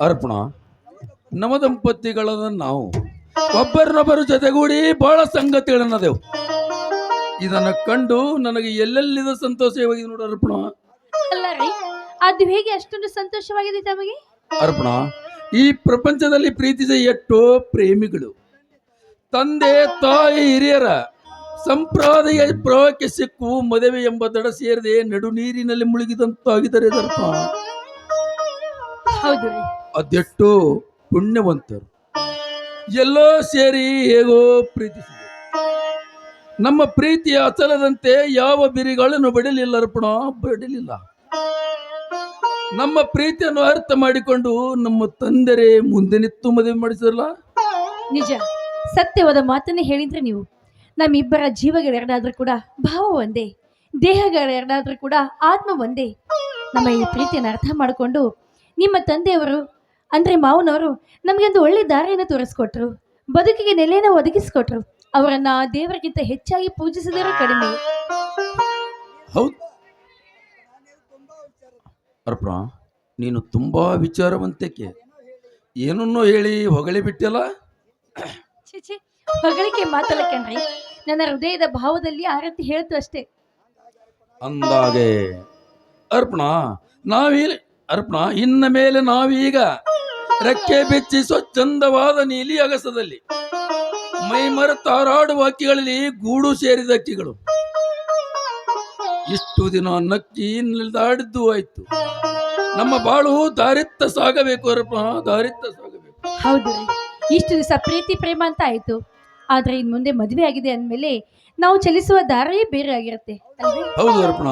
ಅರ್ಪಣ. ನವ ದಂಪತಿಗಳದ ನಾವು ಒಬ್ಬರನ್ನೊಬ್ಬರು ಜೊತೆಗೂಡಿ ಬಹಳ ಸಂಗತಿಗಳನ್ನದೆವು. ಇದನ್ನು ಕಂಡು ನನಗೆ ಎಲ್ಲೆಲ್ಲಿದ ಸಂತೋಷವಾಗಿದೆ ನೋಡು ಅರ್ಪಣ. ಅಲ್ಲ ರೀ ಅದು ಹೇಗೆ ಅಷ್ಟೊಂದು ಸಂತೋಷವಾಗಿದೆ ತಮಗೆ? ಅರ್ಪಣ ಈ ಪ್ರಪಂಚದಲ್ಲಿ ಪ್ರೀತಿಸ ಎಷ್ಟೋ ಪ್ರೇಮಿಗಳು. ತಂದೆ ತಾಯಿ ಹಿರಿಯರ ಸಂಪ್ರದಾಯ ಪ್ರವಾಹಕ್ಕೆ ಸಿಕ್ಕು ಮದುವೆ ಎಂಬ ದಡ ಸೇರದೆ ನಡು ನೀರಿನಲ್ಲಿ ಮುಳುಗಿದಂತಾಗಿದ್ದಾರೆ ಅರ್ಪಣ. ಹೌದು. ಅದೆಷ್ಟು ಪುಣ್ಯವಂತರು. ಎಲ್ಲೋ ಸೇರಿ ಹೇಗೋ ಪ್ರೀತಿಸಿ ನಮ್ಮ ಪ್ರೀತಿಯ ಅಚಲದಂತೆ ಯಾವ ಬಿರಿಗಳನ್ನು ಬಿಡಲಿಲ್ಲ ಅರ್ಪಣ? ಬಿಡಲಿಲ್ಲ. ನಮ್ಮ ಪ್ರೀತಿಯನ್ನು ಅರ್ಥ ಮಾಡಿಕೊಂಡು ನಮ್ಮ ತಂದೆರೆ ಮುಂದೆ ನಿತ್ತು ಮದುವೆ ಮಾಡಿಸಿರಲ್ಲ ನಿಜ. ಸತ್ಯವಾದ ಮಾತನ್ನೇ ಹೇಳಿದ್ರೆ ನೀವು. ನಮ್ಮಿಬ್ಬರ ಜೀವಗಳೆರಡಾದ್ರೂ ಕೂಡ ಭಾವ ಒಂದೇ. ದೇಹಗಳೆರಡಾದ್ರೂ ಕೂಡ ಆತ್ಮ ಒಂದೇ. ನಮ್ಮ ಈ ಪ್ರೀತಿಯನ್ನು ಅರ್ಥ ಮಾಡಿಕೊಂಡು ನಿಮ್ಮ ತಂದೆಯವರು ಅಂದರೆ ಮಾವನವರು ನಮಗೆ ಒಂದು ಒಳ್ಳೆ ದಾರಿಯನ್ನು ತೋರಿಸ್ಕೊಟ್ರು. ಬದುಕಿಗೆ ನೆಲೆಯನ್ನು ಒದಗಿಸ್ಕೊಟ್ರು. ಅವರನ್ನ ದೇವರಿಗಿಂತ ಹೆಚ್ಚಾಗಿ ಪೂಜಿಸಿದರೂ ಕಡಿಮೆ. ಹೌದು. ಅರ್ಪಣ ನೀನು ತುಂಬ ವಿಚಾರವಂತಿಕೆ. ಏನನ್ನೋ ಹೇಳಿ ಹೊಗಳಿ ಬಿಟ್ಟಲ್ಲ? ಛೀ ಹೊಗಳಿಕೆ ಮಾತಲ್ಲ ಕಣ್ರಿ. ನನ್ನ ಹೃದಯದ ಭಾವದಲ್ಲಿ ಆ ರೀತಿ ಹೇಳ್ತು ಅಷ್ಟೇ. ಅಂದಾಗೆ. ಅರ್ಪಣ ನಾವೀ ಅರ್ಪಣ ಇನ್ನ ಮೇಲೆ ನಾವೀಗ ರೆಕ್ಕೆ ಬೆಚ್ಚಿ ಸ್ವಚ್ಛಂದವಾದ ನೀಲಿ ಅಗಸದಲ್ಲಿ ಮೈ ತಾರಾಡುವ ಹಕ್ಕಿಗಳಲ್ಲಿ ಗೂಡು ಸೇರಿದ ಹಕ್ಕಿಗಳು ಇಷ್ಟು ದಿನ ನಕ್ಕಿ ನಿಲ್ದಾಡಿದ್ದು ಆಯ್ತು. ನಮ್ಮ ಬಾಳು ದಾರಿತ್ತ ಸಾಗಬೇಕು ಅರ್ಪಣ ದಾರಿತ್ತ ಸಾಗಬೇಕು. ಹೌದು ರೀ. ಇಷ್ಟು ದಿವಸ ಪ್ರೀತಿ ಪ್ರೇಮ ಅಂತ ಆಯ್ತು. ಆದ್ರೆ ಇನ್ ಮುಂದೆ ಮದುವೆ ಆಗಿದೆ ಅಂದ್ಮೇಲೆ ನಾವು ಚಲಿಸುವ ದಾರಿಯೇ ಬೇರೆ ಆಗಿರುತ್ತೆ. ಹೌದು ಅರ್ಪಣ.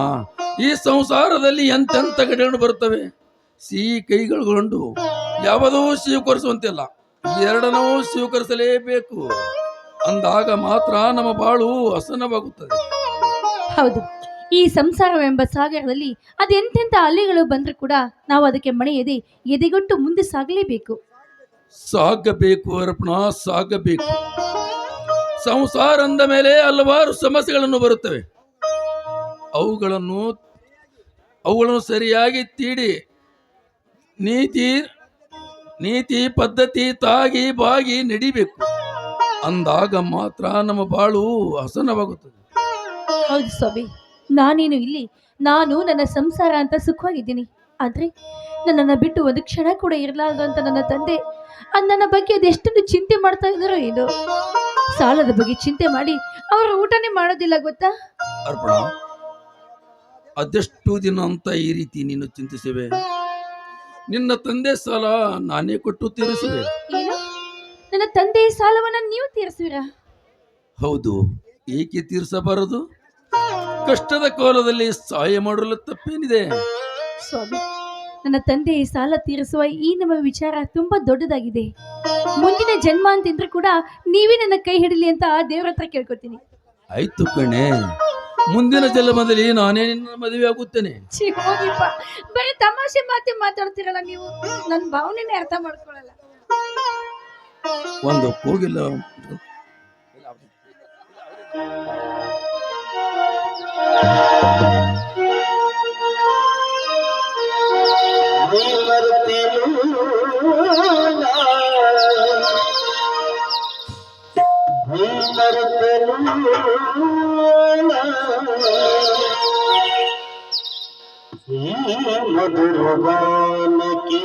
ಈ ಸಂಸಾರದಲ್ಲಿ ಎಂತೆಂತ ಘಟನೆಗಳು ಬರುತ್ತವೆ? ಸಿಹಿ ಕೈಗಳುಗೊಂಡು ಯಾವುದೂ ಸ್ವೀಕರಿಸುವಂತಿಲ್ಲ. ಎರಡನೂ ಸ್ವೀಕರಿಸಲೇಬೇಕು. ಅಂದಾಗ ಮಾತ್ರ ನಮ್ಮ ಬಾಳು ಹಸನವಾಗುತ್ತದೆ. ಹೌದು. ಈ ಸಂಸಾರವೆಂಬ ಸಾಗರದಲ್ಲಿ ಅದೆಂತೆಂಥ ಅಲೆಗಳು ಬಂದರೂ ಕೂಡ ನಾವು ಅದಕ್ಕೆ ಮಣಿಯದೆ ಎದೆಗೊಟ್ಟು ಮುಂದೆ ಸಾಗಲೇಬೇಕು. ಸಾಗಬೇಕು ಅರ್ಪಣ ಸಾಗಬೇಕು. ಸಂಸಾರ ಅಂದ ಮೇಲೆ ಹಲವಾರು ಸಮಸ್ಯೆಗಳನ್ನು ಬರುತ್ತವೆ. ಅವುಗಳನ್ನು ಅವುಗಳನ್ನು ಸರಿಯಾಗಿ ತೀಡಿ ನೀತಿ ನೀತಿ ಪದ್ಧತಿ ತಾಗಿ ಬಾಗಿ ನಡಿಬೇಕು. ಅಂದಾಗ ಮಾತ್ರ ನಮ್ಮ ಬಾಳು ಹಸನವಾಗುತ್ತದೆ. ಹೌದು ಸ್ವಾಮಿ. ನಾನೇನು ಇಲ್ಲಿ ನಾನು ನನ್ನ ಸಂಸಾರ ಅಂತ ಸುಖವಾಗಿದ್ದೀನಿ. ಆದರೆ ನನ್ನನ್ನು ಬಿಟ್ಟು ಒಂದು ಕ್ಷಣ ಕೂಡ ಇರಲಾರ್ದಂತ ನನ್ನ ತಂದೆ ನನ್ನ ಬಗ್ಗೆ ಅದೆಷ್ಟೊಂದು ಚಿಂತೆ ಮಾಡ್ತಾ ಇದ್ದಾರೋ ಇದು ಸಾಲದ ಬಗ್ಗೆ ಚಿಂತೆ ಮಾಡಿ ಅವರು ಊಟನೇ ಮಾಡೋದಿಲ್ಲ ಗೊತ್ತಾ? ಅರ್ಪಣ ಅದೆಷ್ಟು ದಿನ ಅಂತ ಈ ರೀತಿ ನೀನು ಚಿಂತಿಸುವೆ? ನಿನ್ನ ತಂದೆ ಸಾಲ ನಾನೇ ಕೊಟ್ಟು ತೀರಿಸುವೆ ಏನು? ನನ್ನ ತಂದೆಯ ಸಾಲವನ್ನ ನೀವು ತೀರಿಸುವಿರಾ? ಹೌದು ಏಕೆ ತೀರಿಸಬಾರದು? ಕಷ್ಟದ ಕಾಲದಲ್ಲಿ ಸಹಾಯ ಮಾಡಲು ತಪ್ಪೇನಿದೆ. ಸ್ವಾಮಿ ನನ್ನ ತಂದೆಯ ಸಾಲ ತೀರಿಸುವ ಈ ನಮ್ಮ ವಿಚಾರ ತುಂಬಾ ದೊಡ್ಡದಾಗಿದೆ. ಮುಂದಿನ ಜನ್ಮ ಅಂತಿದ್ರು ಕೂಡ ನೀವೇ ನನ್ನ ಕೈ ಹಿಡಲಿ ಅಂತ ದೇವ್ರ ಹತ್ರ ಕೇಳ್ಕೊತೀನಿ. ಆಯ್ತು ಕಣೆ. ಮುಂದಿನ ಜನ್ಮದಲ್ಲಿ ನಾನೇ ನಿನ್ನ ಮದುವೆ ಆಗುತ್ತೇನೆ. ಛೀ, ಹೋಗಿಪ್ಪ. ಬರೀ ತಮಾಷೆ ಮಾತೆ ಮಾತಾಡ್ತಿರಲ್ಲ ನೀವು? ನನ್ನ ಭಾವನೆನೇ ಅರ್ಥ ಮಾಡ್ಕೊಳಲ್ಲ. ಒಂದು ಕೂಗಿಲ್ಲ. ನೀ ಮರೆತೇನು মধুরবন কি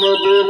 মধুর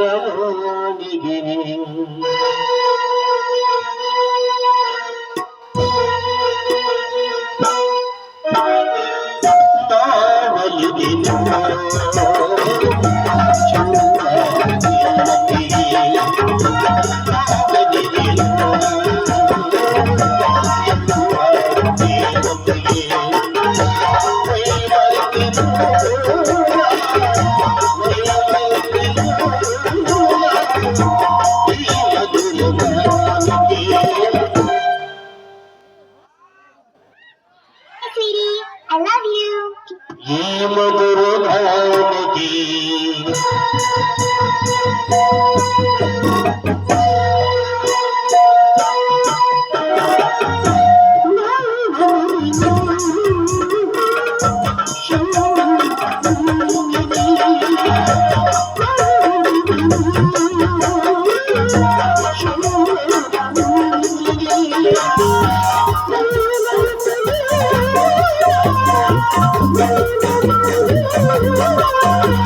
Thank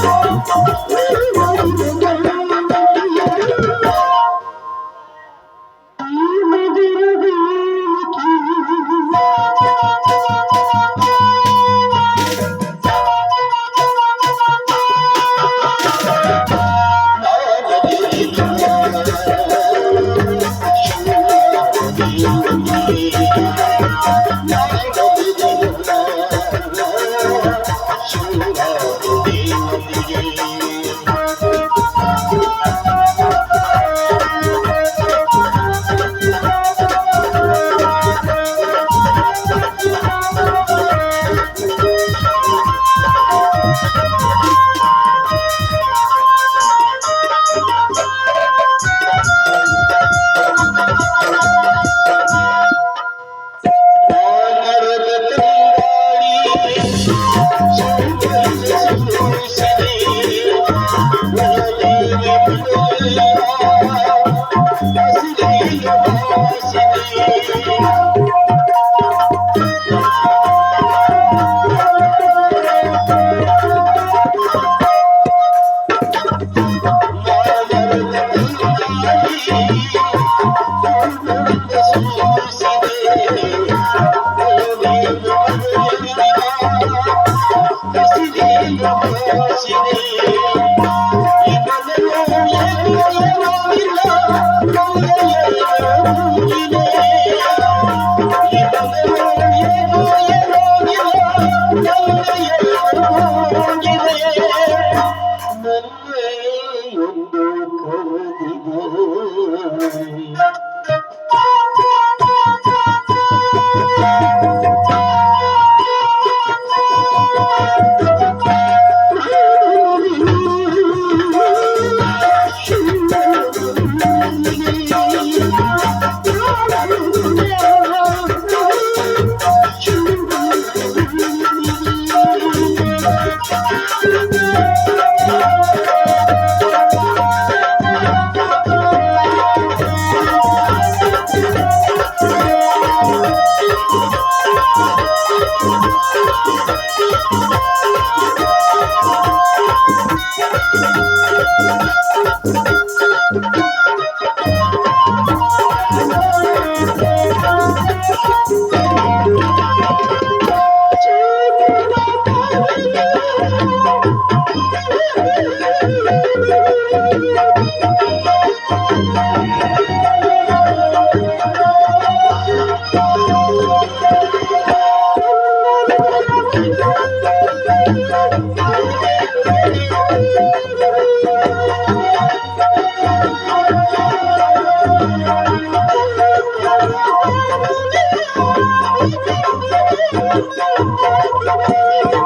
you. Thank you.